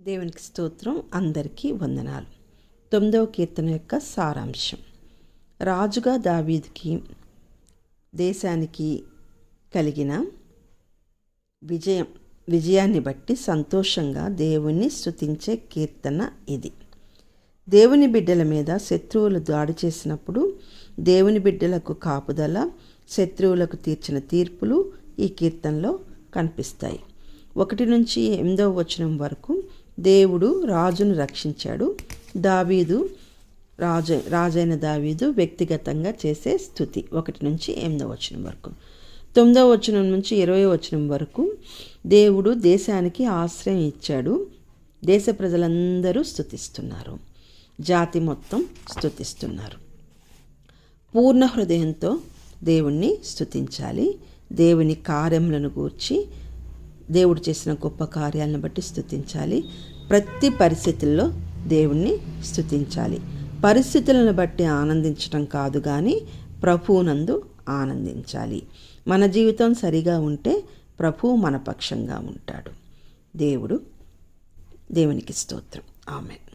దేవునికి స్తోత్రం అందరికీ వందనాలు. తొమ్మిదవ కీర్తన యొక్క సారాంశం. రాజుగా దావీదికి దేశానికి కలిగిన విజయం విజయాన్ని బట్టి సంతోషంగా దేవుణ్ణి స్తుతించే కీర్తన ఇది. దేవుని బిడ్డల మీద శత్రువులు దాడి చేసినప్పుడు దేవుని బిడ్డలకు కాపుదల శత్రువులకు తీర్చిన తీర్పులు ఈ కీర్తనలో కనిపిస్తాయి. ఒకటి నుంచి ఎనిమిదవ వచనం వరకు దేవుడు రాజును రక్షించాడు. దావీదు రాజు రాజైన దావీదు వ్యక్తిగతంగా చేసే స్థుతి. ఒకటి నుంచి ఎనిమిదవ వచనం వరకు. తొమ్మిదవ వచనం నుంచి ఇరవై వచనం వరకు దేవుడు దేశానికి ఆశ్రయం ఇచ్చాడు. దేశ ప్రజలందరూ స్థుతిస్తున్నారు. జాతి మొత్తం స్థుతిస్తున్నారు. పూర్ణ హృదయంతో దేవుణ్ణి స్థుతించాలి. దేవుని కార్యములను గూర్చి దేవుడు చేసిన గొప్ప కార్యాలను బట్టి స్థుతించాలి ప్రతి పరిస్థితుల్లో దేవుణ్ణి స్థుతించాలి పరిస్థితులను బట్టి ఆనందించడం కాదు కానీ ప్రభువునందు ఆనందించాలి. మన జీవితం సరిగా ఉంటే ప్రభువు మన పక్షంగా ఉంటాడు. దేవుడు దేవునికి స్తోత్రం. ఆమె